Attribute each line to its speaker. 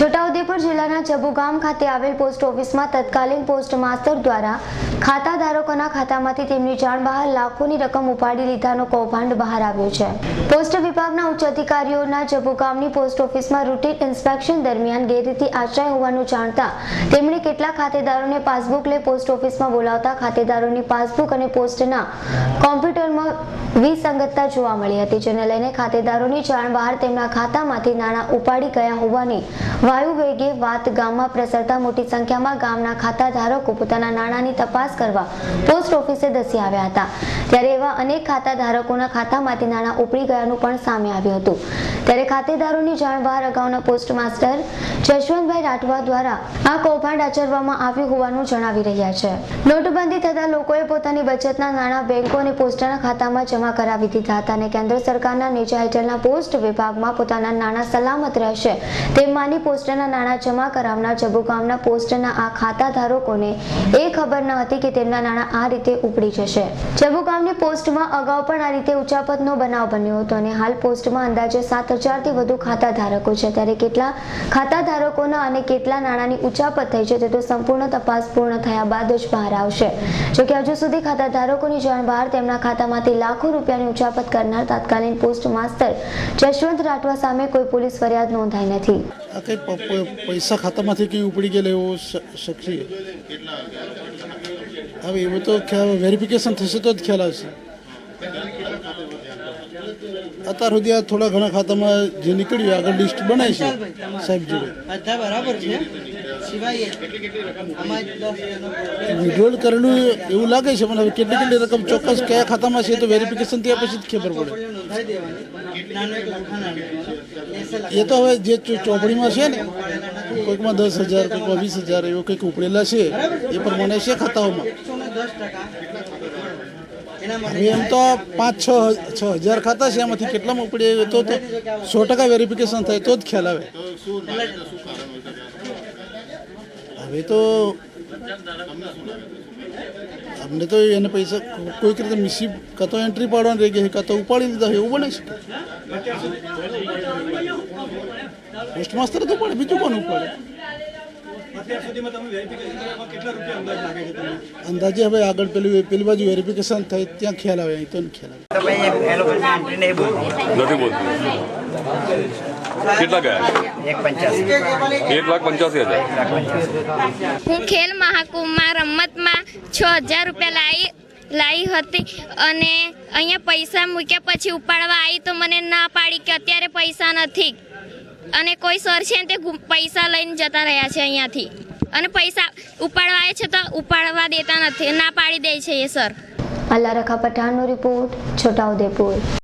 Speaker 1: છોટાઉદેપુર જિલ્લાના ગામ ખાતે આવેલ પોસ્ટ ઓફિસમાં તત્કાલીન પોસ્ટ માસ્ટર દ્વારા ખાતા ખાતામાંથી તેમની જાણ બહાર લાખોની રકમ ઉપાડી લીધાનો કૌભાંડ બહાર આવ્યો છે. પોસ્ટ વિભાગના ઉચ્ચ અધિકારીઓના ગામની પોસ્ટ ઓફિસમાં રૂટીન ઇન્સ્પેક્શન દરમિયાન ગેરરીતિ આચરાય હોવાનું જાણતા તેમણે કેટલાક ખાતેદારોને પાસબુક લઈ પોસ્ટ ઓફિસમાં બોલાવતા ખાતેદારોની પાસબુક અને પોસ્ટના કોમ્પ્યુટરમાં વિસંગતતા જોવા મળી હતી, જેને લઈને ખાતેદારોની જાણ બહાર તેમના ખાતામાંથી નાણાં ઉપાડી ગયા હોવાની વાયુ વેગે વાત ગામમાં પ્રસરતા મોટી સંખ્યામાં ગામના ખાતાધારકો પોતાના નાણાંની તપાસ કરવા પોસ્ટ ઓફિસે ધસી આવ્યા હતા. ત્યારે એવા અનેક ખાતાધારકોના ખાતામાંથી નાણાં ઉપડી ગયાનું પણ સામે આવ્યું હતું. ત્યારે ખાતેદારોની જાણ બહાર અગાઉના પોસ્ટ જશવંતભાઈ રાઠવા દ્વારા આ કૌભાંડ આચરવામાં આવ્યું હોવાનું જણાવી રહ્યા છે. નોટબંધી થતા લોકોએ પોતાની બચતના નાણાં બેંકો અને પોસ્ટના ખાતામાં જમા કરાવી દીધા હતા અને કેન્દ્ર સરકારના નેજા હેઠળના પોસ્ટ વિભાગમાં પોતાના નાણાં સલામત રહેશે તેમ માની પોસ્ટના નાણાં જમા કરાવનાર જબુ ગામના પોસ્ટના આ ખાતા એ ખબર ન હતી કે તેમના નાણાં આ રીતે ઉપડી જશે. જબુ ગામની પોસ્ટમાં અગાઉ પણ આ રીતે ઉચાપતનો બનાવ બન્યો હતો અને હાલ પોસ્ટમાં અંદાજે સાત હજારથી વધુ ખાતા ધારકો છે. ત્યારે કેટલા ખાતા ધારકોના અને કેટલા નાણાંની ઉચાપત થઈ છે તે તો સંપૂર્ણ તપાસ પૂર્ણ થયા બાદ જ બહાર આવશે. જોકે હજુ સુધી ખાતા ધારકોની જાણ બહાર તેમના ખાતામાંથી લાખો રૂપિયાની ઉચાપત કરનાર તાત્કાલિન પોસ્ટ માસ્તર જશવંત રાઠવા સામે કોઈ પોલીસ ફરિયાદ નોંધાઈ નથી.
Speaker 2: આ કંઈ પૈસા ખાતામાંથી કંઈ ઉપડી ગયેલા એવો શ- હવે એવું તો ખ્યાલ વેરિફિકેશન થશે તો જ ખ્યાલ આવશે. અત્યાર સુધી આ થોડા ઘણા ખાતામાં જે નીકળ્યું આગળ લિસ્ટ બનાવી છે સાહેબ જોડે.
Speaker 3: બધા બરાબર છે? સિવાય
Speaker 2: વિડ્રોલ કરેલું એવું લાગે છે, પણ હવે કેટલી કેટલી રકમ ચોક્કસ કયા ખાતામાં છે તો વેરિફિકેશન થયા પછી જ ખબર પડે. એ તો હવે જે ચોપડીમાં છે ને, કોઈકમાં દસ હજાર, કોઈકમાં વીસ હજાર, એવું કંઈક ઉપડેલા છે, એ પ્રમાણે છે ખાતાઓમાં. એમ તો પાંચ, છ છ હજાર ખાતા છે, એમાંથી કેટલામાં ઉપડે તો સો ટકા વેરિફિકેશન થાય, તો જ ખ્યાલ આવે. હવે તો અમને તો એને પૈસા કોઈક રીતે મિસી કાં તો એન્ટ્રી પાડવાની રહી ગઈ કાં તો ઉપાડી લીધા એવું બને છે? પોસ્ટ માસ્તર તો પડે બીજું કોણ ઉપાડે? અંદાજે હવે આગળ પેલું પેલી બાજુ વેરિફિકેશન થાય ત્યાં ખ્યાલ આવે અહીં તો ખ્યાલ આવે.
Speaker 4: નથી બોલતું. કેટલા ગયા?
Speaker 5: એક
Speaker 4: લાખ પંચ્યાસી હજાર.
Speaker 6: હું ખેલ મહાકુંભમાં રમતમાં છ હજાર રૂપિયા લાવી લાવી હતી અને અહીંયા પૈસા મૂક્યા પછી ઉપાડવા આવી તો મને ના પાડી કે અત્યારે પૈસા નથી. અને કોઈ સર છે ને તે પૈસા લઈને જતા રહ્યા છે અહીંયાથી. અને પૈસા ઉપાડવા આવે છે તો ઉપાડવા દેતા નથી. ના પાડી દે છે એ સર.
Speaker 1: અલ્લા રખા પઠાણનો રિપોર્ટ છોટાઉદેપુર